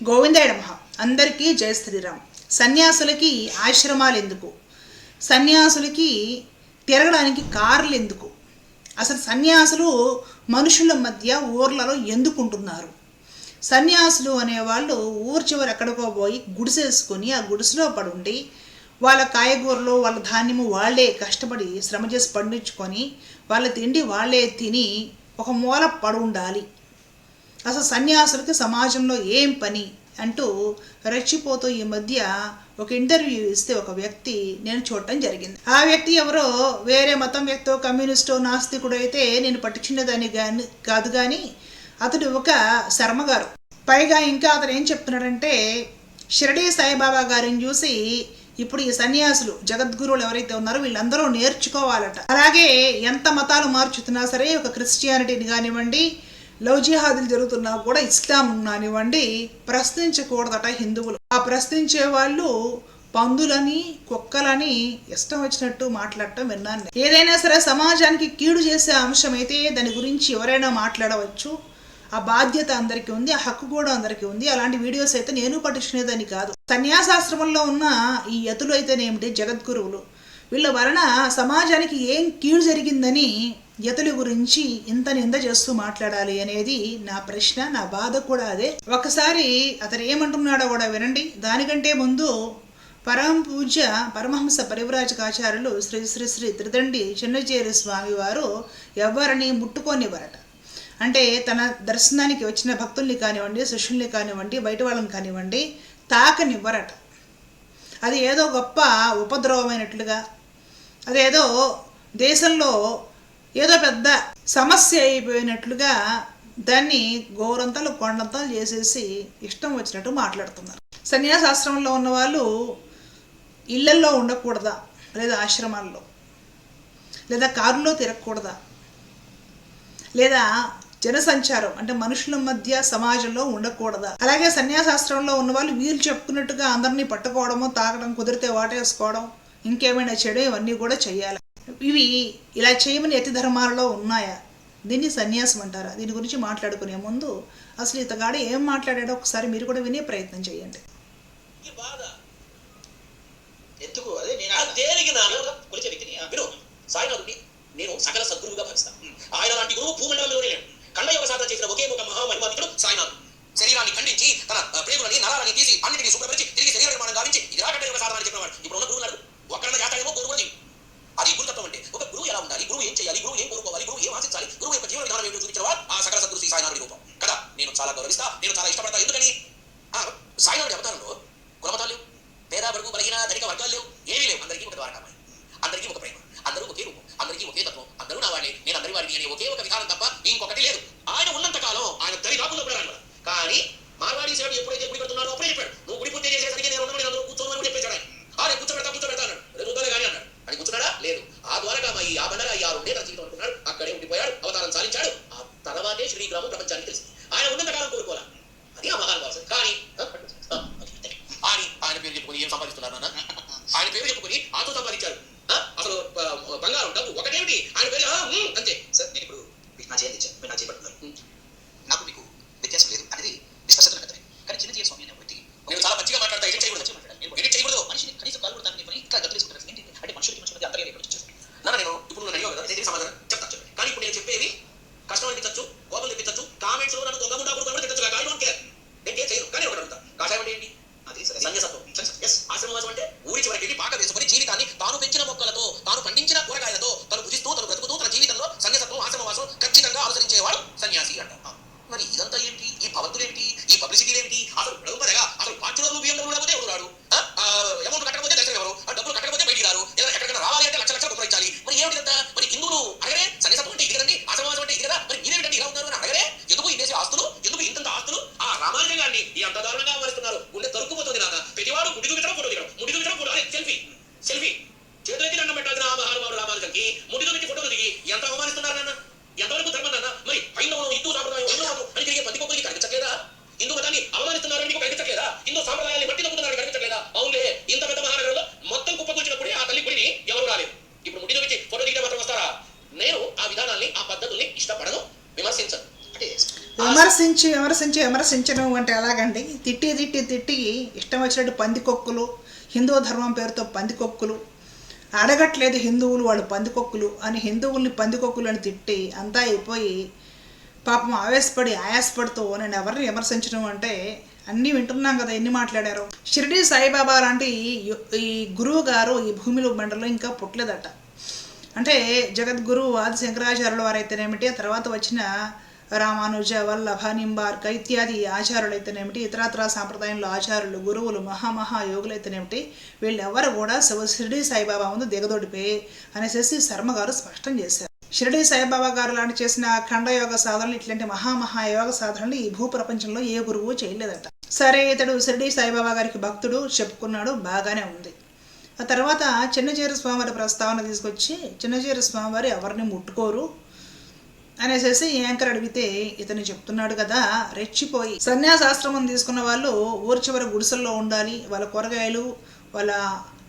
గోవిందయ నమః. అందరికీ జయ శ్రీరామ్. సన్యాసులకి ఆశ్రమాలు ఎందుకు సన్యాసులకి తిరగడానికి కార్లు ఎందుకు అసలు సన్యాసులు మనుషుల మధ్య ఊర్లలో ఎందుకు ఉంటున్నారు సన్యాసులు అనేవాళ్ళు ఊరు చివరి ఎక్కడికో పోయి గుడిసేసుకొని ఆ గుడిసెలో పడుండి వాళ్ళ కాయగూరలు వాళ్ళ ధాన్యము వాళ్ళే కష్టపడి శ్రమ చేసి పండించుకొని వాళ్ళ తిండి వాళ్ళే తిని ఒక మూల పడి ఉండాలి అసలు సన్యాసులకి సమాజంలో ఏం పని అంటూ రెచ్చిపోతూ ఈ మధ్య ఒక ఇంటర్వ్యూ ఇస్తే ఒక వ్యక్తి నేను చూడటం జరిగింది. ఆ వ్యక్తి ఎవరో వేరే మతం వ్యక్తో కమ్యూనిస్టో నాస్తికుడు అయితే నేను పట్టించుకునేదాన్ని కానీ కాదు కానీ అతడు ఒక శర్మగారు. పైగా ఇంకా అతను ఏం చెప్తున్నాడంటే షిరడీ సాయిబాబా గారిని చూసి ఇప్పుడు ఈ సన్యాసులు జగద్గురువులు ఎవరైతే ఉన్నారో వీళ్ళందరూ నేర్చుకోవాలట. అలాగే ఎంత మతాలు మార్చుతున్నా సరే ఒక క్రిస్టియానిటీని కానివ్వండి లవ్ జిహాదులు జరుగుతున్నా కూడా ఇస్లాం కానివ్వండి ప్రశ్నించకూడదట హిందువులు. ఆ ప్రశ్నించే వాళ్ళు పందులని కుక్కలని ఇష్టం వచ్చినట్టు మాట్లాడటం విన్నాను ఏదైనా సరే సమాజానికి కీడు చేసే అంశం అయితే దాని గురించి ఎవరైనా మాట్లాడవచ్చు. ఆ బాధ్యత అందరికీ ఉంది ఆ హక్కు కూడా అందరికీ ఉంది. అలాంటి వీడియోస్ అయితే నేను పట్టించుకునేదాన్ని కాదు. సన్యాసాశ్రమంలో ఉన్న ఈ యతులు అయితేనేమిటి? జగద్గురువులు. వీళ్ళ వలన సమాజానికి ఏం కీడు జరిగిందని యతుల గురించి ఇంత నింద చేస్తూ మాట్లాడాలి అనేది నా ప్రశ్న నా బాధ కూడా అదే. ఒకసారి అతను ఏమంటున్నాడో కూడా వినండి. దానికంటే ముందు పరమ పూజ్య పరమహంస పరివ్రాజకాచార్యులు శ్రీ శ్రీ శ్రీ త్రిదండి చిన్నచేరి స్వామి వారు ఎవరిని ముట్టుకోనివ్వరట. అంటే తన దర్శనానికి వచ్చిన భక్తుల్ని కానివ్వండి శిష్యుల్ని కానివ్వండి బయట వాళ్ళని కానివ్వండి తాకనివ్వరట. అది ఏదో గొప్ప ఉపద్రవమైనట్లుగా అదేదో దేశంలో ఏదో పెద్ద సమస్య అయిపోయినట్లుగా దాన్ని గోరంతలు కొండంతలు చేసేసి ఇష్టం వచ్చినట్టు మాట్లాడుతున్నారు. సన్యాసాశ్రమంలో ఉన్న వాళ్ళు ఇళ్ళల్లో ఉండకూడదా? లేదా ఆశ్రమాల్లో? లేదా కారులో తిరగకూడదా? లేదా జనసంచారం అంటే మనుషుల మధ్య సమాజంలో ఉండకూడదా? అలాగే సన్యాసాశ్రమంలో ఉన్న వాళ్ళు వీళ్ళు చెప్పుకున్నట్టుగా అందరినీ పట్టుకోవడము తాగడం కుదిరితే వాటేసుకోవడం ఇంకేమైనా చెడు ఇవన్నీ కూడా చేయాలి ఇవి ఇలా చేయమని యతి ధర్మాలలో ఉన్నాయా? దీన్ని సన్యాసం అంటారా? దీని గురించి మాట్లాడుకునే ముందు అసలు ఇతగాడు ఏం మాట్లాడాడో ఒకసారి మీరు కూడా వినే ప్రయత్నం చేయండి. ఎందుకు? అదే నేను. దేనికి? కొలిచే వ్యక్తిని. విను. సాయినాథుడిని నేను సకల సద్గురువుగా భావిస్తాను. ఆయన లాంటి గురువు భూమండలంలోనే లేడు. కళ్ళయోగ సాధన చేసిన ఒకే ఒక మహామహిమాతికుడు సాయినాథుడు శరీరాన్ని ఖండించి తన ప్రేగులని నరాలని తీసి అన్నిటిని శుభ్రపరిచి తిరిగి శరీర నిర్మాణం గావించి ఇది రాకట యోగ సాధన అని చెప్పినవాడు. ఇప్పుడు ఉన్న చాలా గౌరవిస్తా. నేను చాలా ఇష్టపడతా. ఎందుకని? ఆ, సాయినాథుడి అవతారంలో కులమతాలు లేవు పేద వరకు బలహీన ధనిక వర్గాలు లేవు ఏమీ లేవు. అందరికీ ఒక ద్వారకామాయి అందరికీ ఒక ప్రేమ. అందరూ ఒకే రూపం. అందరికీ ఒకే తత్వం. అందరూ నా వాళ్ళే నేను అందరి వాడిని అనే ఒకే ఒక విధానం తప్ప ఇంకొకటి లేదు ఆయన ఉన్నంత కాలం ఆయన దరి కాకుండా కూడా రాను కానీ మార్వాడి సేవడు ఎప్పుడైతే గుడి పెడుతున్నాడో అప్పుడే చెప్పాడు నువ్వు గుడి పూర్తి చేసేసరికి నేను ఉన్నాను నేను అందరూ కూర్చోమని కూడా చెప్పేశాడు ఆయన ఆ నేను కూర్చోబెడతా కూర్చోబెడతా అన్నాడు రేపు చూద్దాలే కానీ అన్నాడు అని కూర్చున్నాడా లేదు ఆ ద్వారకామాయి ఆ బండరాయి ఆ రెండే తన జీవితం అనుకున్నాడు అక్కడే ఉండిపోయాడు అవతారం సాధించాడు ఆ తర్వాతే శ్రీగ్రామం ప్రపంచానికి తెలుసు ఆయన ఉన్నంత కాలం కోరుకోవాలి అది ఆ మహానుభావం కానీ ఆ, ఆ, అని ఆయన పేరు చెప్పుకొని ఏం సంపాదిస్తున్నారు నాన్న ఆయన పేరు చెప్పుకొని ఆతో సంపాదించారు ఆ? అసలు ఆ, బంగారం డబ్బు ఒకటేమిటి ఆయన పేరు ఆ, ఉమ్, అంతే సార్ నేను ఇప్పుడు మీకు నా చేయండి ఇచ్చాను మీరు నా చేపడుతున్నారు నాకు మీకు వ్యత్యాసం లేదు అనేది స్పష్టత కథనే కానీ చిన్న చేయ స్వామి అనే వ్యక్తి నేను చాలా మంచిగా మాట్లాడతా ఎడిట్ చేయకూడదు ఎడిట్ చేయకూడదు మనిషిని కనీసం కాలు కూడా పని ఇట్లా గత తీసుకుంటారు ఏంటి అంటే మనుషులకి మనుషుల మధ్య అంతర్యం ఎక్కడ వచ్చేస్తుంది నాన్న నేను ఇప్పుడు నువ్వు అడిగావు కదా నేను సమాధానం చెప్తాను చెప్పండి కానీ ఇప్పుడు నేను చెప్పేది కష్టం అనిపించచ్చు కోపం తెప్పించచ్చు కామెంట్స్లో నన్ను దొంగ గుండా కూడా తిట్టచ్చు ఐ డోంట్ కేర్ నేను ఏం చేయను కానీ ఒకటి అడుగుతా కాషాయం అంటే ఏంటి అది సరే సన్యాసత్వం ఎస్ ఆశ్రమవాసం అంటే ఊరి చివరికి వెళ్ళి పాక వేసుకొని జీవితాన్ని తాను పెంచిన మొక్కలతో తాను పండించిన కూరగాయలతో తను భుజిస్తూ తను బ్రతుకుతూ తన జీవితంలో సన్యాసత్వం ఆశ్రమవాసం ఖచ్చితంగా అనుసరించేవాడు సన్యాసి అంటారు ఆ, మరి ఇదంతా ఏంటి ఈ భవంతులు ఏంటి ఈ పబ్లిసిటీ ఏంటి అసలు ప్రజగా అసలు పార్టీలో బియ్యం లేకపోతే ఎవరు రాడు అమౌంట్ కట్టకపోతే దర్శనం ఎవరు ఆ డబ్బులు కట్టకపోతే బయటికి రారు ఏదైనా ఎక్కడికైనా రావాలి అంటే లక్ష లక్షలు డబ్బులు ఇచ్చాలి మరి ఏమిటి ఇదంతా మరి హిందువులు అడగరే సన్యాసత్వం అంటే ఇది కదండి ఆశ్రమవాసం అంటే ఇది కదా మరి మీరేమిటండి ఇలా ఉన్నారు అని అడగరే ఎందుకు ఇన్నేసి ఆస్తులు ఎందుకు ఇంతంత ఆస్తులు ఆ రామానుజం గారిని ఈ అంత దారుణంగా అవమానిస్తున్నారు గుండె తరుక్కుపోతుంది నాన్న ప్రతివాడు గుడి చూపించడం ఫోటో దిగడం ముడి చూపించడం ఫోటో అదే సెల్ఫీ సెల్ఫీ చేతులెత్తి దండం పెట్టాల్సిన ఆ మహానుభావుడు రామానుజంకి ముడి చూపించి ఫోటోలు దిగి ఎంత అవమానిస్తున్నారు నాన్న ఎంతవరకు ధర్మం నాన్న మరి హైందవం హిందూ సాంప్రదాయం ఉన్నవాడు అని తిరిగే ప్రతి ఒక్కరికి కనిపించట్లేదా హిందూ మతాన్ని అవమానిస్తున్నారని మీకు కనిపించట్లేదా హిందూ సాంప్రదాయాన్ని బట్టి నమ్ముతున్నారని కనిపించట్లేదా అవునులే ఇంత పెద్ద మహానగరంలో మొత్తం కుప్పకూర్చినప్పుడే ఆ తల్లి గుడిని ఎవరు రాలేదు ఇప్పుడు ముడి చూపించి ఫోటో దిగితే మాత్రం వస్తారా నేను ఆ విధానాల్ని ఆ పద్ధతుల్ని ఇష్టపడను విమర్శించను అంటే విమర్శించి విమర్శించి విమర్శించడం అంటే ఎలాగండి? తిట్టి తిట్టి తిట్టి ఇష్టం వచ్చినట్టు పందికొక్కులు హిందూ ధర్మం పేరుతో పందికొక్కులు. అడగట్లేదు హిందువులు వాళ్ళు పందికొక్కులు అని హిందువుల్ని పందికొక్కులు అని తిట్టి అంతా అయిపోయి పాపం ఆవేశపడి ఆయాసపడుతూ నేను ఎవరిని విమర్శించడం అంటే అన్నీ వింటున్నాం కదా ఎన్ని మాట్లాడారు. షిరిడి సాయిబాబా లాంటి ఈ గురువు గారు ఈ భూమిలో మండలం ఇంకా పుట్టలేదట. అంటే జగద్గురు ఆది శంకరాచార్యుల వారైతేనేమిటి ఆ తర్వాత వచ్చిన రామానుజ వల్లభ నింబార్క ఇత్యాది ఆచారులైతేనేమిటి అయితేనేమిటి ఇతరత్ర సాంప్రదాయంలో ఆచారులు గురువులు మహామహా యోగులైతేనేమిటి అయితేనేమిటి వీళ్ళెవరు కూడా శివ షిరిడి సాయిబాబా ముందు దిగదొడిపే అనేసి శర్మ గారు స్పష్టం చేశారు. షిరిడి సాయిబాబా గారు లాంటి చేసిన ఖండయోగ సాధనలు ఇట్లాంటి మహామహా యోగ సాధనలు ఈ భూ ప్రపంచంలో ఏ గురువు చేయలేదట. సరే ఇతడు షిరిడి సాయిబాబా గారికి భక్తుడు చెప్పుకున్నాడు బాగానే ఉంది. ఆ తర్వాత చిన్నచీర స్వామివారి ప్రస్తావన తీసుకొచ్చి చిన్నచీర స్వామివారు ఎవరిని ముట్టుకోరు అనేసి యాంకర్ అడిగితే ఇతను చెప్తున్నాడు కదా రెచ్చిపోయి సన్యాసాశ్రమం తీసుకున్న వాళ్ళు ఊరి చివరి గుడిసెల్లో ఉండాలి. వాళ్ళ కూరగాయలు వాళ్ళ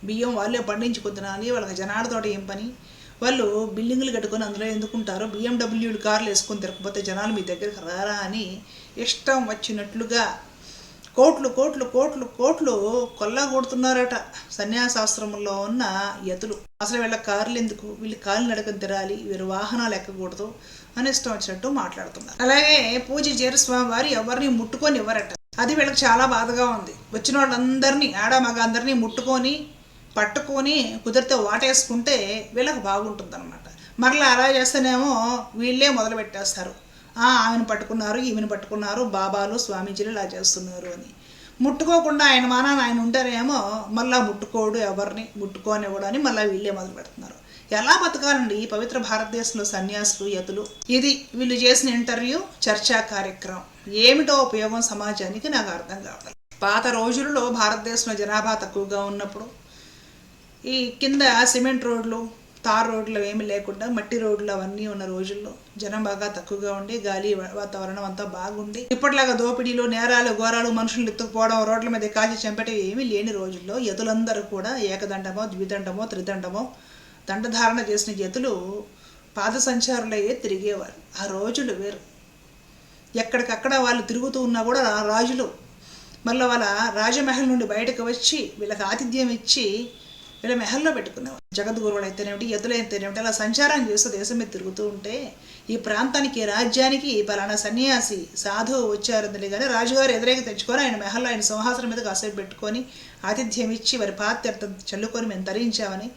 బియ్యం వాళ్ళే పండించుకు తినాలి వాళ్ళకి జనాలతోటి ఏం పని? వాళ్ళు బిల్డింగ్లు కట్టుకొని అందులో ఎందుకుంటారు బిఎండబ్ల్యూలు కార్లు వేసుకొని తిరగకపోతే జనాలు మీ దగ్గరికి రారా అని ఇష్టం వచ్చినట్లుగా కోట్లు కోట్లు కోట్లు కోట్లు కొల్లగొడుతున్నారట సన్యాసాశ్రమంలో ఉన్న యతులు. అసలు వీళ్ళ కార్లు ఎందుకు? వీళ్ళు కాలు నడకని తిరాలి వీరు వాహనాలు ఎక్కకూడదు అని ఇష్టం వచ్చినట్టు మాట్లాడుతున్నారు. అలాగే పూజ జీరస్వామి వారు ఎవరిని ముట్టుకొని ఇవ్వరట. అది వీళ్ళకి చాలా బాధగా ఉంది. వచ్చిన వాళ్ళందరినీ ఆడ మగ అందరినీ ముట్టుకొని పట్టుకొని కుదిరితే వాటేసుకుంటే వీళ్ళకి బాగుంటుంది అనమాట మరలా అలా చేస్తేనేమో వీళ్ళే మొదలు పెట్టేస్తారు ఆమెను పట్టుకున్నారు ఈమెను పట్టుకున్నారు బాబాలు స్వామీజీలు ఇలా చేస్తున్నారు అని. ముట్టుకోకుండా ఆయన మానాన్ని ఆయన ఉంటారేమో మళ్ళా ముట్టుకోడు ఎవరిని ముట్టుకోనివ్వడు అని మళ్ళీ వీళ్ళే మొదలు పెడుతున్నారు. ఎలా బతకాలండి ఈ పవిత్ర భారతదేశంలో సన్యాసులు యతులు? ఇది వీళ్ళు చేసిన ఇంటర్వ్యూ చర్చా కార్యక్రమం. ఏమిటో ఉపయోగం సమాజానికి నాకు అర్థం కావాలి పాత రోజులలో భారతదేశంలో జనాభా తక్కువగా ఉన్నప్పుడు ఈ కింద సిమెంట్ రోడ్లు తార్ రోడ్లు ఏమి లేకుండా మట్టి రోడ్లు అవన్నీ ఉన్న రోజుల్లో జనం బాగా తక్కువగా ఉండి గాలి వాతావరణం అంతా బాగుండి ఇప్పటిలాగా దోపిడీలు నేరాలు ఘోరాలు మనుషులు ఎత్తుకుపోవడం రోడ్ల మీద కాల్చి చంపటం ఏమీ లేని రోజుల్లో యతులందరూ కూడా ఏకదండమో ద్విదండమో త్రిదండమో దండధారణ చేసిన జతులు పాద సంచారులయ్యే తిరిగేవారు. ఆ రోజులు వేరు. ఎక్కడికక్కడ వాళ్ళు తిరుగుతూ ఉన్నా కూడా రాజులు. మళ్ళీ వాళ్ళ రాజమహల్ నుండి బయటకు వచ్చి వీళ్ళకి ఆతిథ్యం ఇచ్చి వీళ్ళ మెహల్లో పెట్టుకునేవారు జగద్గురువులు అయితేనేమిటి ఎద్దులు అయితేనేమిటి అలా సంచారం చేస్తూ దేశం మీద తిరుగుతూ ఉంటే ఈ ప్రాంతానికి రాజ్యానికి పలానా సన్యాసి సాధువు వచ్చారందని కానీ రాజుగారు ఎదురేకి తెచ్చుకొని ఆయన మెహల్లో ఆయన సింహాసనం మీద కాసేపు పెట్టుకొని ఆతిథ్యం ఇచ్చి వారి పాత్యర్థం చల్లుకొని మేము తరించామని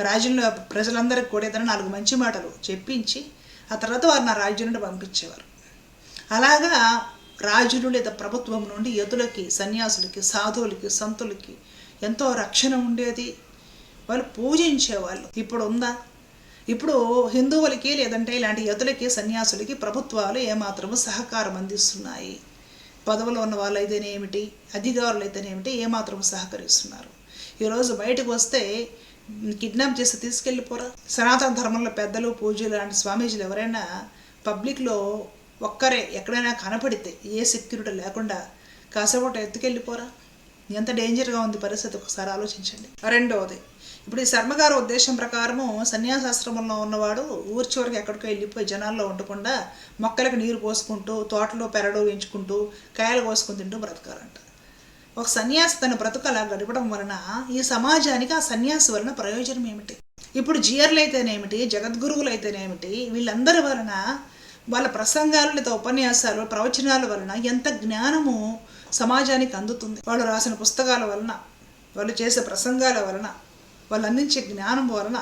రాజ్యంలో ప్రజలందరికీ కూడా ఏదైనా నాలుగు మంచి మాటలు చెప్పించి ఆ తర్వాత వారు నా రాజ్యం నుండి పంపించేవారు. అలాగా రాజులు లేదా ప్రభుత్వం నుండి యతులకి సన్యాసులకి సాధువులకి సంతులకి ఎంతో రక్షణ ఉండేది. వాళ్ళు పూజించేవాళ్ళు. ఇప్పుడు ఉందా? ఇప్పుడు హిందువులకి లేదంటే ఇలాంటి యతులకి సన్యాసులకి ప్రభుత్వాలు ఏమాత్రము సహకారం అందిస్తున్నాయి. పదవులో ఉన్న వాళ్ళు అయితేనేమిటి అధికారులు అయితేనేమిటి ఏమాత్రం సహకరిస్తున్నారు. ఈరోజు బయటకు వస్తే కిడ్నాప్ చేసి తీసుకెళ్ళిపోరా? సనాతన ధర్మంలో పెద్దలు పూజలు లాంటి స్వామీజీలు ఎవరైనా పబ్లిక్లో ఒక్కరే ఎక్కడైనా కనపడితే ఏ సెక్యూరిటీ లేకుండా కాసేపటి ఎత్తుకెళ్ళిపోరా? ఎంత డేంజర్గా ఉంది పరిస్థితి. ఒకసారి ఆలోచించండి. రెండవది ఇప్పుడు ఈ శర్మగారు ఉద్దేశం ప్రకారము సన్యాసాశ్రమంలో ఉన్నవాడు ఊరి చివరికి ఎక్కడికో వెళ్ళిపోయి జనాల్లో ఉండకుండా మొక్కలకు నీరు పోసుకుంటూ తోటలో పెరడు పెంచుకుంటూ కాయలు కోసుకుని తింటూ బ్రతకాలంట. ఒక సన్యాసి తన బ్రతుకలా గడపడం వలన ఈ సమాజానికి ఆ సన్యాసి వలన ప్రయోజనం ఏమిటి? ఇప్పుడు జియర్లు అయితేనేమిటి జగద్గురువులు అయితేనేమిటి వీళ్ళందరి వలన వాళ్ళ ప్రసంగాలు లేదా ఉపన్యాసాలు ప్రవచనాల వలన ఎంత జ్ఞానము సమాజానికి అందుతుంది? వాళ్ళు రాసిన పుస్తకాల వలన వాళ్ళు చేసే ప్రసంగాల వలన. వాళ్ళు అందించే జ్ఞానం వలన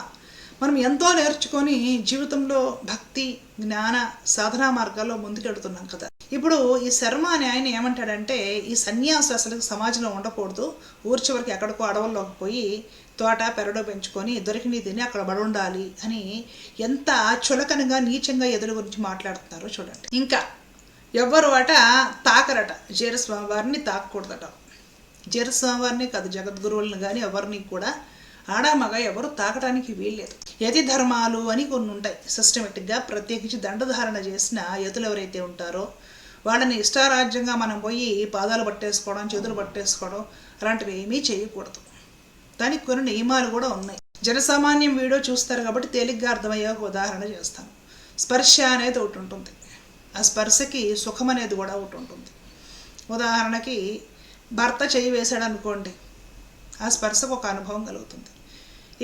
మనం ఎంతో నేర్చుకొని జీవితంలో భక్తి జ్ఞాన సాధనా మార్గాల్లో ముందుకెడుతున్నాం కదా. ఇప్పుడు ఈ శర్మ అనే ఆయన ఏమంటాడంటే ఈ సన్యాసి అసలు సమాజంలో ఉండకూడదు. ఊరి చివరికి ఎక్కడికో అడవుల్లోకి పోయి తోట పెరడు పెంచుకొని దొరికిని తిని అక్కడ బడుండాలి అని ఎంత చులకనగా నీచంగా ఎదురు గురించి మాట్లాడుతున్నారో చూడండి. ఇంకా ఎవ్వరు అట తాకరట. జీరస్వామి వారిని తాకకూడదట. జీరస్వామి వారిని కాదు జగద్గురువులను కానీ ఎవరిని కూడా ఆడ మగ ఎవరు తాకటానికి వీల్లేదు. యతి ధర్మాలు అని కొన్ని ఉంటాయి సిస్టమేటిక్గా ప్రత్యేకించి దండధారణ చేసిన యతులు ఎవరైతే ఉంటారో వాళ్ళని ఇష్టారాజ్యంగా మనం పోయి పాదాలు పట్టేసుకోవడం చేతులు పట్టేసుకోవడం అలాంటివి ఏమీ చేయకూడదు. దానికి కొన్ని నియమాలు కూడా ఉన్నాయి. జనసామాన్యం వీడియో చూస్తారు కాబట్టి తేలిగ్గా అర్థమయ్యే ఒక ఉదాహరణ చేస్తాను. స్పర్శ అనేది ఒకటి ఉంటుంది. ఆ స్పర్శకి సుఖం అనేది కూడా ఒకటి ఉంటుంది. ఉదాహరణకి భర్త చేయి వేశాడు అనుకోండి ఆ స్పర్శకు ఒక అనుభవం కలుగుతుంది.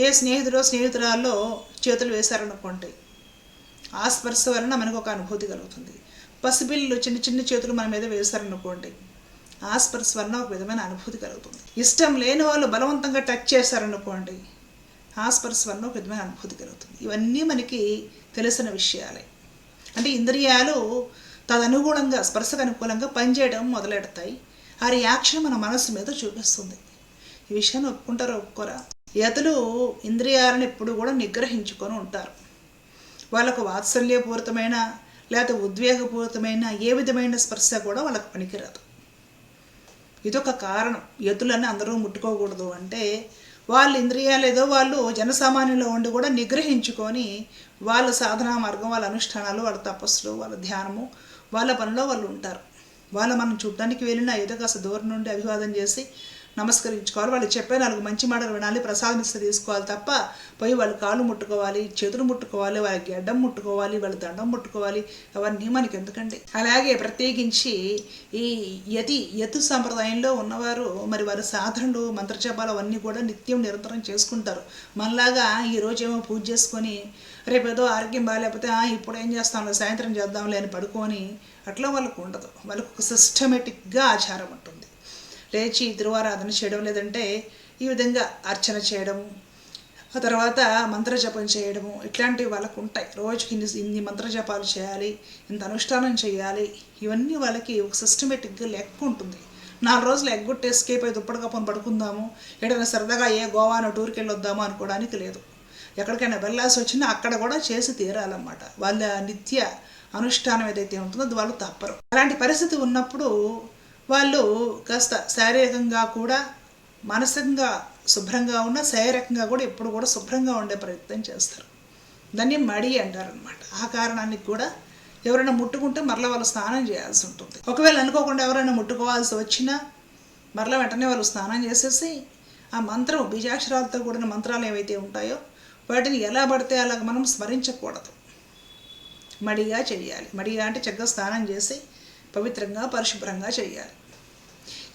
ఏ స్నేహితుడో స్నేహితురాల్లో చేతులు వేశారనుకోండి ఆ స్పర్శ వలన మనకు ఒక అనుభూతి కలుగుతుంది. పసిపిల్లలు చిన్న చిన్న చేతులు మన మీద వేశారనుకోండి ఆ స్పర్శ వలన ఒక విధమైన అనుభూతి కలుగుతుంది. ఇష్టం లేని వాళ్ళు బలవంతంగా టచ్ చేశారనుకోండి ఆ స్పర్శ వలన ఒక విధమైన అనుభూతి కలుగుతుంది. ఇవన్నీ మనకి తెలిసిన విషయాలే. అంటే ఇంద్రియాలు తదనుగుణంగా స్పర్శకు అనుకూలంగా పనిచేయడం మొదలెడతాయి. ఆ రియాక్షన్ మన మనసు మీద చూపిస్తుంది. ఈ విషయాన్ని ఒప్పుకుంటారా ఒప్పుకోరా? యతులు ఇంద్రియాలను ఎప్పుడు కూడా నిగ్రహించుకొని ఉంటారు. వాళ్ళకు వాత్సల్యపూరితమైన లేకపోతే ఉద్వేగపూరితమైన ఏ విధమైన స్పర్శ కూడా వాళ్ళకి పనికిరాదు. ఇదొక కారణం. ఎతులని అందరూ ముట్టుకోకూడదు అంటే వాళ్ళ ఇంద్రియాలు ఏదో వాళ్ళు జనసామాన్యంలో ఉండి కూడా నిగ్రహించుకొని వాళ్ళ సాధనా మార్గం వాళ్ళ అనుష్ఠానాలు వాళ్ళ తపస్సులు వాళ్ళ ధ్యానము వాళ్ళ పనిలో వాళ్ళు ఉంటారు. వాళ్ళ మనం చూడడానికి వెళ్ళినా ఏదో కాస్త దూరం నుండి అభివాదం చేసి నమస్కరించుకోవాలి. వాళ్ళు చెప్పే నాలుగు మంచి మాటలు వినాలి ప్రసాదం ఇస్తే తీసుకోవాలి తప్ప పోయి వాళ్ళు కాళ్ళు ముట్టుకోవాలి చేతులు ముట్టుకోవాలి వాళ్ళ గడ్డం ముట్టుకోవాలి వాళ్ళ దండం ముట్టుకోవాలి అవన్నీ మనకి ఎందుకండి? అలాగే ప్రత్యేకించి ఈ యతి యతు సంప్రదాయంలో ఉన్నవారు మరి వారి సాధనలు మంత్రజపాలు అవన్నీ కూడా నిత్యం నిరంతరం చేసుకుంటారు. మనలాగా ఈ ఏమో పూజ చేసుకొని రేపు ఏదో ఆరోగ్యం బాగాలేకపోతే ఇప్పుడు ఏం చేస్తాంలే సాయంత్రం చేద్దాంలే అని పడుకొని అట్లా వాళ్ళకు ఉండదు. వాళ్ళకు ఒక సిస్టమేటిక్గా ఆచారం ఉంటుంది. లేచి ధ్రువారాధన చేయడం లేదంటే ఈ విధంగా అర్చన చేయడం ఆ తర్వాత మంత్రజపం చేయడము ఇట్లాంటివి వాళ్ళకు ఉంటాయి. రోజుకి ఇన్ని ఇన్ని మంత్రజపాలు చేయాలి ఇంత అనుష్ఠానం చేయాలి ఇవన్నీ వాళ్ళకి ఒక సిస్టమేటిక్గా లెక్క ఉంటుంది. నాలుగు రోజులు ఎగ్గొట్టి ఎస్కేప్ అయి దుప్పటి పడుకుందాము ఎక్కడైనా సరదాగా ఏ గోవానో టూర్కి వెళ్ళొద్దాము అనుకోవడానికి లేదు. ఎక్కడికైనా వెళ్ళాల్సి వచ్చినా అక్కడ కూడా చేసి తీరాలన్నమాట. వాళ్ళ నిత్య అనుష్ఠానం ఏదైతే ఉంటుందో అది వాళ్ళు తప్పరు. అలాంటి పరిస్థితి ఉన్నప్పుడు వాళ్ళు కాస్త శారీరకంగా కూడా మానసికంగా శుభ్రంగా ఉన్న శారీరకంగా కూడా ఎప్పుడు కూడా శుభ్రంగా ఉండే ప్రయత్నం చేస్తారు. దాన్ని మడి అంటారనమాట ఆ కారణానికి కూడా ఎవరైనా ముట్టుకుంటే మరలా వాళ్ళు స్నానం చేయాల్సి ఉంటుంది. ఒకవేళ అనుకోకుండా ఎవరైనా ముట్టుకోవాల్సి వచ్చినా మరలా వెంటనే వాళ్ళు స్నానం చేసేసి ఆ మంత్రం బీజాక్షరాలతో కూడిన మంత్రాలు ఏవైతే ఉంటాయో వాటిని ఎలా పడితే అలాగ మనం స్మరించకూడదు. మడిగా చేయాలి మడిగా అంటే చక్కగా స్నానం చేసి పవిత్రంగా పరిశుభ్రంగా చేయాలి.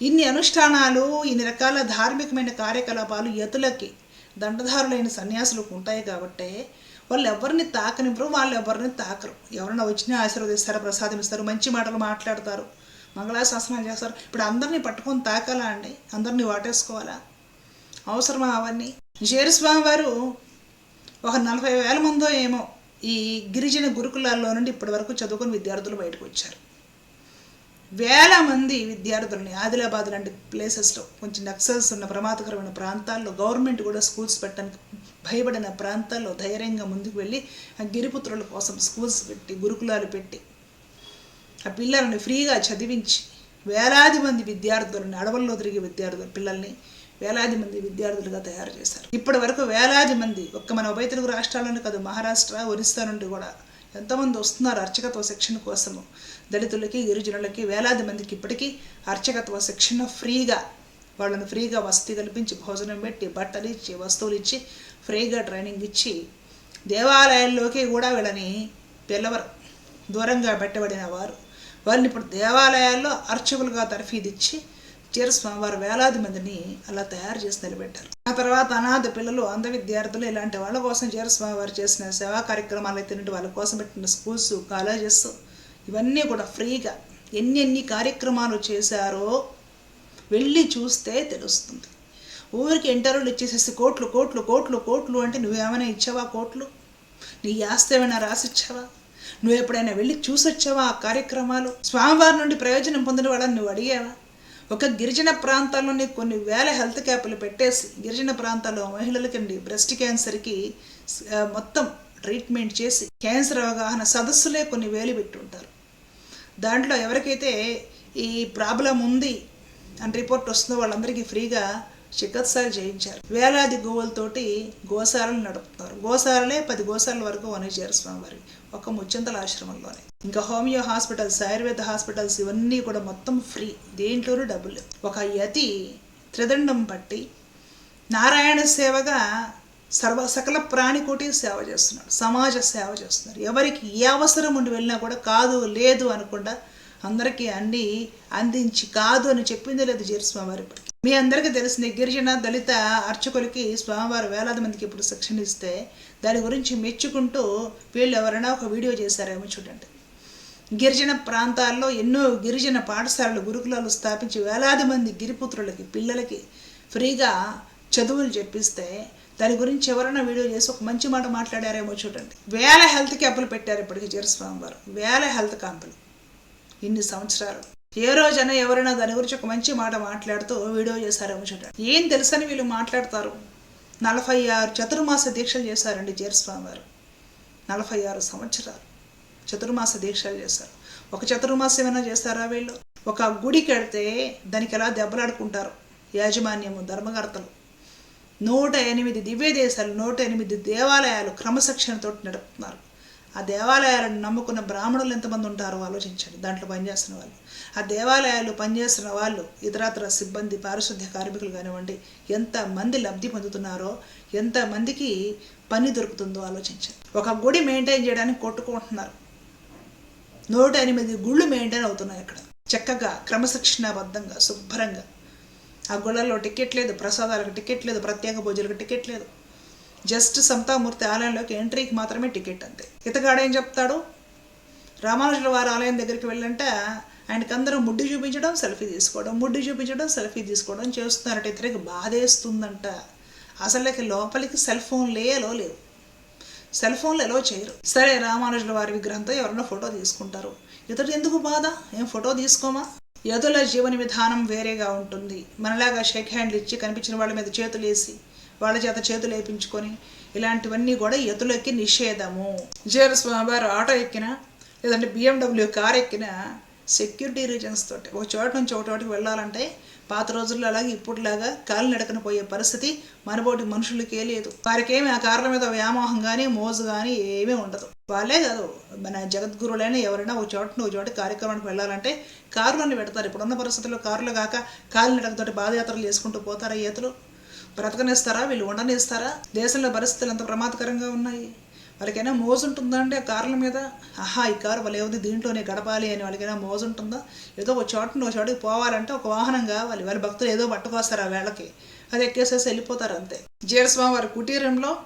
ఇన్ని అనుష్ఠానాలు ఇన్ని రకాల ధార్మికమైన కార్యకలాపాలు యతులకి దండధారులైన సన్యాసులకు ఉంటాయి కాబట్టే వాళ్ళు ఎవరిని తాకనివ్వరు వాళ్ళు ఎవరిని తాకరు. ఎవరైనా వచ్చినా ఆశీర్వదిస్తారు ప్రసాదం ఇస్తారు మంచి మాటలు మాట్లాడతారు మంగళాశాసనాలు చేస్తారు. ఇప్పుడు అందరినీ పట్టుకొని తాకాలా అండి? అందరినీ వాటేసుకోవాలా? అవసరమా అవన్నీ? స్వామి వారు ఒక నలభై వేల మందో ఏమో ఈ గిరిజన గురుకులాల్లో నుండి ఇప్పటి వరకు చదువుకుని విద్యార్థులు బయటకు వచ్చారు. వేల మంది విద్యార్థులని ఆదిలాబాద్ లాంటి ప్లేసెస్లో కొంచెం నక్సల్స్ ఉన్న ప్రమాదకరమైన ప్రాంతాల్లో గవర్నమెంట్ కూడా స్కూల్స్ పెట్టడానికి భయపడిన ప్రాంతాల్లో ధైర్యంగా ముందుకు వెళ్ళి ఆ గిరిపుత్రుల కోసం స్కూల్స్ పెట్టి గురుకులాలు పెట్టి ఆ పిల్లల్ని ఫ్రీగా చదివించి వేలాది మంది విద్యార్థులను అడవుల్లో తిరిగే విద్యార్థుల పిల్లల్ని వేలాది మంది విద్యార్థులుగా తయారు చేశారు. ఇప్పటి వరకు వేలాది మంది ఒక్క మన ఉభయ తెలుగు రాష్ట్రాల్లోనే కాదు మహారాష్ట్ర ఒరిస్సా నుండి కూడా ఎంతోమంది వస్తున్నారు అర్చకత్వ శిక్షణ కోసము? దళితులకి గిరిజనులకి వేలాది మందికి ఇప్పటికీ అర్చకత్వ శిక్షణ ఫ్రీగా వాళ్ళని ఫ్రీగా వసతి కల్పించి భోజనం పెట్టి బట్టలు ఇచ్చి వస్తువులు ఇచ్చి ఫ్రీగా ట్రైనింగ్ ఇచ్చి దేవాలయాల్లోకి కూడా వీళ్ళని పిల్లవరు దూరంగా పెట్టబడిన వారు. వాళ్ళని ఇప్పుడు దేవాలయాల్లో అర్చకులుగా తర్ఫీదిచ్చి స్వామివారు వేలాది మందిని అలా తయారు చేసి నిలబెట్టారు. ఆ తర్వాత అనాథ పిల్లలు అంధ విద్యార్థులు ఇలాంటి వాళ్ళ కోసం స్వామివారు చేసిన సేవా కార్యక్రమాలు అయితే వాళ్ళ కోసం పెట్టిన స్కూల్స్ కాలేజెస్ ఇవన్నీ కూడా ఫ్రీగా ఎన్ని ఎన్ని కార్యక్రమాలు చేశారో వెళ్ళి చూస్తే తెలుస్తుంది. ఊరికి ఇంటర్వ్యూలు ఇచ్చేసేసి కోట్లు కోట్లు కోట్లు కోట్లు అంటే నువ్వేమైనా ఇచ్చావా కోట్లు? నీ ఆస్తి ఏమైనా రాసిచ్చావా? నువ్వు ఎప్పుడైనా వెళ్ళి చూసొచ్చావా ఆ కార్యక్రమాలు? స్వామివారి నుండి ప్రయోజనం పొందిన వాళ్ళని నువ్వు అడిగావా? ఒక గిరిజన ప్రాంతాల్లోని కొన్ని వేల హెల్త్ క్యాంపులు పెట్టేసి గిరిజన ప్రాంతాల్లో మహిళలకండి బ్రెస్ట్ క్యాన్సర్కి మొత్తం ట్రీట్మెంట్ చేసి క్యాన్సర్ అవగాహన సదస్సులే కొన్ని వేలు పెట్టుంటారు దాంట్లో ఎవరికైతే ఈ ప్రాబ్లం ఉంది అని రిపోర్ట్ వస్తుందో వాళ్ళందరికీ ఫ్రీగా చికిత్సలు చేయించారు వేలాది గోవులతోటి గోశాలలు నడుపుతున్నారు. గోశాలలే పది గోశాల వరకు వనజేరు స్వామివారి ఒక ముచ్చింతల ఆశ్రమంలోనే. ఇంకా హోమియో హాస్పిటల్స్ ఆయుర్వేద హాస్పిటల్స్ ఇవన్నీ కూడా మొత్తం ఫ్రీ. దేంట్లోనూ డబ్బులు ఒక యతి త్రిదండం పట్టి నారాయణ సేవగా సర్వ సకల ప్రాణికోటి సేవ చేస్తున్నాడు. సమాజ సేవ చేస్తున్నారు ఎవరికి ఏ అవసరం ఉండి వెళ్ళినా కూడా కాదు లేదు అనకుండా అందరికీ అన్ని అందించి కాదు అని చెప్పింది లేదు జీరస్వామి వారి ఇప్పటికి మీ అందరికీ తెలిసింది గిరిజన దళిత అర్చకులకి స్వామివారు వేలాది మందికి ఇప్పుడు శిక్షణ ఇస్తే దాని గురించి మెచ్చుకుంటూ వీళ్ళు ఎవరైనా ఒక వీడియో చేశారేమో చూడండి. గిరిజన ప్రాంతాల్లో ఎన్నో గిరిజన పాఠశాలలు గురుకులాలు స్థాపించి వేలాది మంది గిరిపుత్రులకి పిల్లలకి ఫ్రీగా చదువులు చెప్పిస్తే దాని గురించి ఎవరైనా వీడియో చేసి ఒక మంచి మాట మాట్లాడారేమో చూడండి. వేల హెల్త్ క్యాంపులు పెట్టారు ఇప్పటికి జీరస్వామి వారు వేల హెల్త్ క్యాంపులు. ఇన్ని సంవత్సరాలు. ఏ రోజైనా ఎవరైనా దాని గురించి ఒక మంచి మాట మాట్లాడుతూ వీడియో చేశారు చూడండి. ఏం తెలుసని వీళ్ళు మాట్లాడతారు. నలభై ఆరు చతుర్మాస దీక్షలు చేశారండి జీరస్వామి వారు. నలభై ఆరు సంవత్సరాలు చతుర్మాస దీక్షలు చేశారు. ఒక చతుర్మాసం ఏమైనా చేస్తారా వీళ్ళు? ఒక గుడి కడితే దానికి ఎలా దెబ్బలాడుకుంటారు? యాజమాన్యము ధర్మకర్తలు. నూట ఎనిమిది దివ్య దేశాలు నూట ఎనిమిది దేవాలయాలు క్రమశిక్షణతో నడుపుతున్నారు. ఆ దేవాలయాలను నమ్ముకున్న బ్రాహ్మణులు ఎంతమంది ఉంటారో ఆలోచించండి. దాంట్లో పనిచేస్తున్న వాళ్ళు. ఆ దేవాలయాలు పనిచేస్తున్న వాళ్ళు ఇతరత్ర సిబ్బంది పారిశుద్ధ్య కార్మికులు కానివ్వండి ఎంతమంది లబ్ధి పొందుతున్నారో ఎంతమందికి పని దొరుకుతుందో ఆలోచించండి. ఒక గుడి మెయింటైన్ చేయడానికి కొట్టుకుంటున్నారు. నూట ఎనిమిది గుళ్ళు మెయింటైన్ అవుతున్నాయి ఇక్కడ చక్కగా క్రమశిక్షణాబద్ధంగా శుభ్రంగా. ఆ గుళ్ళల్లో టికెట్ లేదు ప్రసాదాలకు టికెట్ లేదు ప్రత్యేక పూజలకు టికెట్ లేదు. జస్ట్ సమతామూర్తి ఆలయంలోకి ఎంట్రీకి మాత్రమే టికెట్ అంతే. ఇతగాడు ఏం చెప్తాడు? రామానుజుల వారి ఆలయం దగ్గరికి వెళ్ళంటే ఆయనకి అందరూ ముడ్డు చూపించడం సెల్ఫీ తీసుకోవడం ముడ్డు చూపించడం సెల్ఫీ తీసుకోవడం చేస్తున్నారట. ఇతనికి బాధేస్తుందంట అసలుకి లోపలికి సెల్ ఫోన్ లేలో లేవు. సెల్ ఫోన్లు ఎలో చేయరు. సరే రామానుజుల వారి విగ్రహంతో ఎవరైనా ఫోటో తీసుకుంటారు. ఇతడు ఎందుకు బాధ? ఏం ఫోటో తీసుకోమా? యదుల జీవన విధానం వేరేగా ఉంటుంది. మనలాగా షేక్ హ్యాండ్లు ఇచ్చి కనిపించిన వాళ్ళ మీద చేతులు వేసి వాళ్ళ చేత చేతులు వేయించుకొని ఇలాంటివన్నీ కూడా యతులకి నిషేధము. జీర స్వామివారు ఆటో ఎక్కినా లేదంటే బిఎండబ్ల్యూ కార్ ఎక్కిన సెక్యూరిటీ రీజన్స్ తోటి. ఒక చోట నుంచి ఒక చోటికి వెళ్ళాలంటే పాత రోజుల్లో అలాగే ఇప్పుడులాగా కాలు నడకన పోయే పరిస్థితి మనబోటి మనుషులకే లేదు. వారికేమి ఆ కార్ల మీద వ్యామోహం కానీ మోజు కానీ ఏమీ ఉండదు. వాళ్ళే కాదు మన జగద్గురువులైనా ఎవరైనా ఒక చోట ఒక చోట కార్యక్రమానికి వెళ్ళాలంటే కారులోనే పెడతారు. ఇప్పుడున్న పరిస్థితుల్లో కారులో కాక కాలు నడకతోటి పాదయాత్రలు చేసుకుంటూ పోతారు ఈతలు బ్రతకనిస్తారా? వీళ్ళు ఉండనిస్తారా? దేశంలో పరిస్థితులు ఎంత ప్రమాదకరంగా ఉన్నాయి? వాళ్ళకైనా మోజు ఉంటుందా అంటే ఆ కార్ల మీద? ఆహా ఈ కారు వాళ్ళు ఏముంది దీంట్లోనే గడపాలి అని వాళ్ళకైనా మోజు ఉంటుందా? ఏదో ఒక చోట ఒక చోటుకి పోవాలంటే ఒక వాహనం కావాలి. వాళ్ళ భక్తులు ఏదో పట్టుకొస్తారు ఆ వేళకి. అది ఎక్కేసేసి వెళ్ళిపోతారు అంతే. జీరస్వామి వారి కుటీరంలో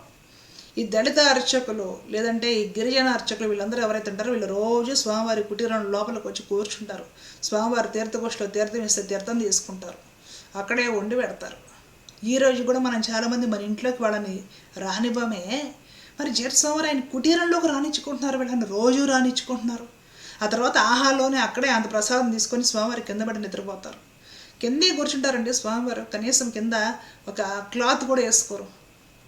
ఈ దళిత అర్చకులు లేదంటే ఈ గిరిజన అర్చకులు వీళ్ళందరూ ఎవరైతే ఉంటారో వీళ్ళు రోజు స్వామివారి కుటీరం లోపలికి వచ్చి కూర్చుంటారు. స్వామివారి తీర్థగోష్ఠిలో తీర్థం ఇస్తే తీర్థం తీసుకుంటారు. అక్కడే వండి పెడతారు. ఈ రోజు కూడా మనం చాలామంది మన ఇంట్లోకి వాళ్ళని రానివ్వమే. మరి జెట్స్వామివారు ఆయన కుటీరంలోకి రానిచ్చుకుంటున్నారు వీళ్ళని రోజు రానిచ్చుకుంటున్నారు ఆ తర్వాత ఆహాలోనే అక్కడే అంత ప్రసాదం తీసుకొని స్వామివారి కింద పడి నిద్రపోతారు. కిందే కూర్చుంటారండి స్వామివారు. కనీసం కింద ఒక క్లాత్ కూడా వేసుకోరు.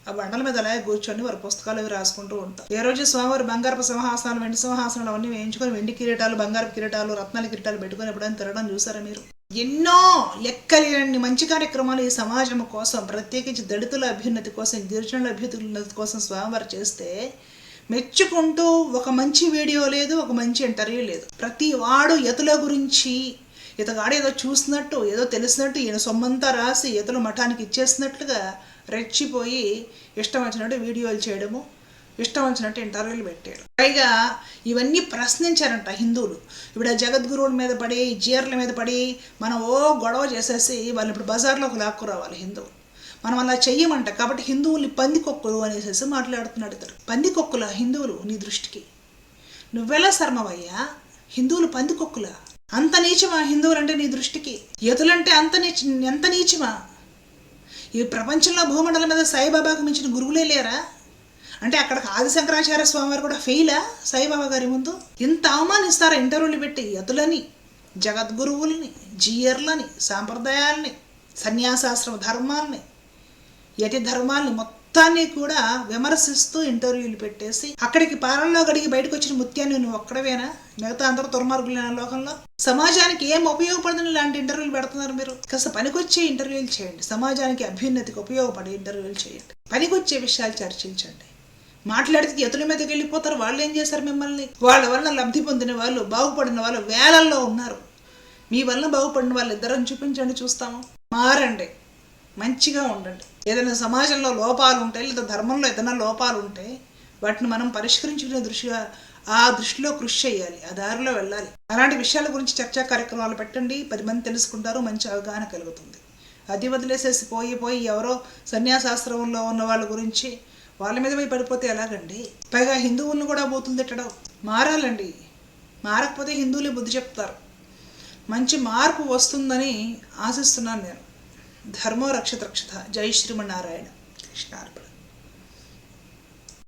ఆ బండల మీద అలాగే కూర్చొని వారి పుస్తకాలు అవి రాసుకుంటూ ఉంటారు. ఏ రోజు స్వామివారు బంగారపు సింహాసనాలు వెండి సింహాసనాలు అవన్నీ వేయించుకొని వెండి కిరీటాలు బంగారపు కిరీటాలు రత్నాల కిరీటాలు పెట్టుకొని ఎప్పుడైనా తిరగడం చూసారా మీరు? ఎన్నో లెక్కలేనన్ని మంచి కార్యక్రమాలు ఈ సమాజం కోసం ప్రత్యేకించి దళితుల అభ్యున్నతి కోసం గిరిజనుల అభ్యున్నతి కోసం స్వామివారు చేస్తే మెచ్చుకుంటూ ఒక మంచి వీడియో లేదు ఒక మంచి ఇంటర్వ్యూ లేదు. ప్రతి వాడు ఎతుల గురించి ఇతగాడు ఏదో చూసినట్టు ఏదో తెలిసినట్టు ఈయన సొమ్మంతా రాసి ఇతలు మఠానికి ఇచ్చేసినట్లుగా రెచ్చిపోయి ఇష్టం వచ్చినట్టు వీడియోలు చేయడము ఇష్టం వచ్చినట్టు ఇంటర్వ్యూలు పెట్టాడు పైగా ఇవన్నీ ప్రశ్నించారంట హిందువులు. ఇప్పుడు ఆ జగద్గురువుల మీద పడి జీర్ల మీద పడి మనం ఓ గొడవ చేసేసి వాళ్ళు ఇప్పుడు బజార్లోకి లాక్కురావాలి హిందువులు. మనం అలా చెయ్యమంట కాబట్టి హిందువుల్ని పందికొక్కులు అనేసి మాట్లాడుతున్నాడు ఇతడు. పందికొక్కుల హిందువులు నీ దృష్టికి? నువ్వెలా శర్మవయ్యా? హిందువులు పందికొక్కులా? అంత నీచమా హిందువులు అంటే నీ దృష్టికి? యతులంటే అంత నీచ ఎంత నీచమా? ఈ ప్రపంచంలో భూమండలం మీద సాయిబాబాకు మించిన గురువులే లేరా? అంటే అక్కడ స్వామి వారు కూడా ఫెయిలా సాయిబాబా గారి ముందు? ఇంత అవమానిస్తారా ఇంటర్వ్యూలు పెట్టి యతులని జగద్గురువుల్ని జీయర్లని సాంప్రదాయాల్ని సన్యాసాశ్రమ ధర్మాల్ని యతి ధర్మాల్ని మొత్తాన్ని కూడా విమర్శిస్తూ ఇంటర్వ్యూలు పెట్టేసి అక్కడికి పాలనలో గడిగి బయటకు వచ్చిన ముత్యాన్ని నువ్వు ఒక్కడవేనా? మిగతా అందరూ దుర్మార్గులైన లోకంలో? సమాజానికి ఏం ఉపయోగపడుతుంది ఇలాంటి ఇంటర్వ్యూలు పెడుతున్నారు మీరు? కాస్త పనికొచ్చే ఇంటర్వ్యూలు చేయండి. సమాజానికి అభ్యున్నతికి ఉపయోగపడే ఇంటర్వ్యూలు చేయండి. పనికొచ్చే విషయాలు చర్చించండి. మాట్లాడితే ఎతుల మీదకి వెళ్ళిపోతారు. వాళ్ళు ఏం చేశారు మిమ్మల్ని? వాళ్ళ వల్ల లబ్ధి పొందిన వాళ్ళు బాగుపడిన వాళ్ళు వేలల్లో ఉన్నారు. మీ వల్ల బాగుపడిన వాళ్ళు ఇద్దరం చూపించండి చూస్తాము మారండి. మంచిగా ఉండండి. ఏదైనా సమాజంలో లోపాలు ఉంటే లేదా ధర్మంలో ఏదైనా లోపాలు ఉంటే వాటిని మనం పరిష్కరించుకునే దృష్టిగా ఆ దృష్టిలో కృషి చేయాలి. ఆ దారిలో వెళ్ళాలి. అలాంటి విషయాల గురించి చర్చా కార్యక్రమాలు పెట్టండి. పది మంది తెలుసుకుంటారు. మంచి అవగాహన కలుగుతుంది. అది వదిలేసేసి పోయి పోయి ఎవరో సన్యాసాశ్రమంలో ఉన్న వాళ్ళ గురించి వాళ్ళ మీద పోయి పడిపోతే ఎలాగండి? పైగా హిందువులను కూడా బూతులు తిట్టడం మారాలండి. మారకపోతే హిందువులే బుద్ధి చెప్తారు. మంచి మార్పు వస్తుందని ఆశిస్తున్నాను నేను. ధర్మో రక్షత రక్షత. జై శ్రీమన్నారాయణ. కృష్ణార్పణ.